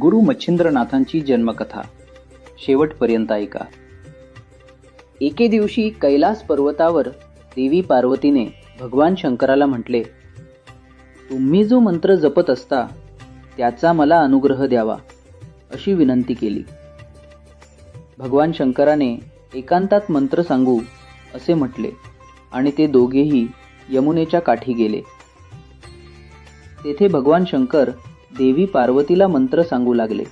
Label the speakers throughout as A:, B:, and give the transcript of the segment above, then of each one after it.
A: गुरु मच्छिंद्रनाथांची जन्मकथा. शेवटपर्यंत ऐका. एके दिवशी कैलास पर्वतावर देवी पार्वतीने भगवान शंकराला म्हटले तुम्ही जो मंत्र जपत असता त्याचा मला अनुग्रह द्यावा अशी विनंती केली. भगवान शंकराने एकांतात मंत्र सांगू असे म्हटले आणि ते दोघेही यमुनेच्या काठी गेले. तेथे भगवान शंकर देवी पार्वतीला मंत्र सांगू लागले.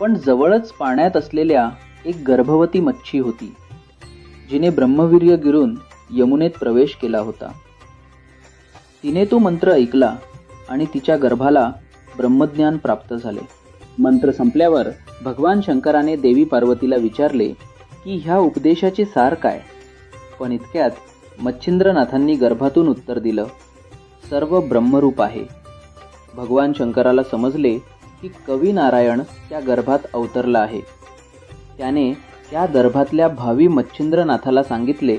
A: पण जवळच पाण्यात असलेल्या एक गर्भवती मच्छी होती जिने ब्रह्मवीर्य गिरून यमुनेत प्रवेश केला होता. तिने तो मंत्र ऐकला आणि तिच्या गर्भाला ब्रह्मज्ञान प्राप्त झाले. मंत्र संपल्यावर भगवान शंकराने देवी पार्वतीला विचारले की ह्या उपदेशाचे सार काय? पण इतक्यात मच्छिंद्रनाथांनी गर्भातून उत्तर दिलं सर्व ब्रह्मरूप आहे. भगवान शंकराला समजले की कवी नारायण त्या गर्भात अवतरला आहे. त्याने त्या गर्भातल्या भावी मच्छिंद्रनाथाला सांगितले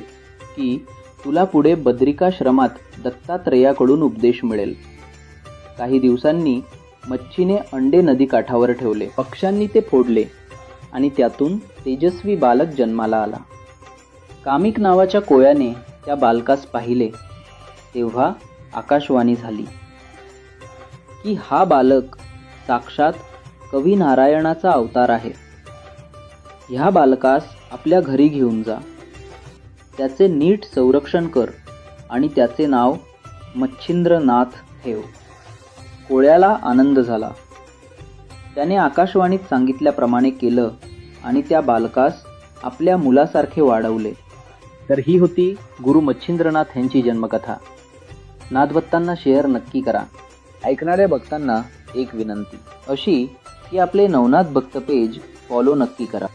A: की तुला पुढे बद्रिकाश्रमात दत्तात्रेयाकडून उपदेश मिळेल. काही दिवसांनी मच्छीने अंडे नदी काठावर ठेवले. पक्ष्यांनी ते फोडले आणि त्यातून तेजस्वी बालक जन्माला आला. कामिक नावाच्या कोयाने त्या बालकास पाहिले. तेव्हा आकाशवाणी झाली. की हा बालक साक्षात कवी नारायणाचा अवतार आहे. ह्या बालकास आपल्या घरी घेऊन जा. त्याचे नीट संरक्षण कर आणि त्याचे नाव मच्छिंद्रनाथ ठेव. कोळ्याला आनंद झाला. त्याने आकाशवाणीत सांगितल्याप्रमाणे केलं आणि त्या बालकास आपल्या मुलासारखे वाढवले. तर ही होती गुरु मच्छिंद्रनाथ यांची जन्मकथा. नादवत्तांना शेअर नक्की करा. ऐकणाऱ्या भक्तांना एक विनंती अशी की आपले नवनाथ भक्त पेज फॉलो नक्की करा.